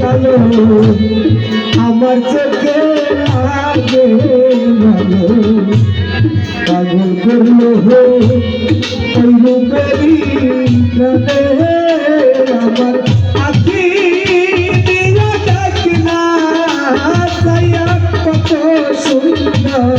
কালো, আমার চোখে আগে ভালো। পাগল করল হো, ওই রূপেরই আমার আখি। না কত সুন্দর।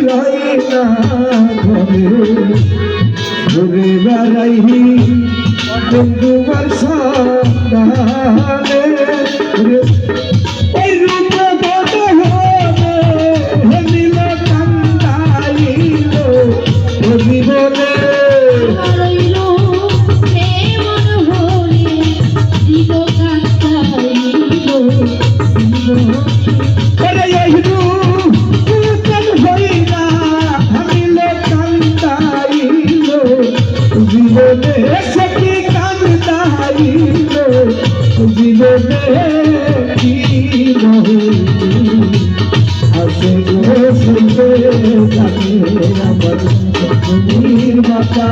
রই না ঘুরে বেড়াই বন্ধু বর্ষা রে দিল দেখি আসে গো শুনবে জানে আমার মাতা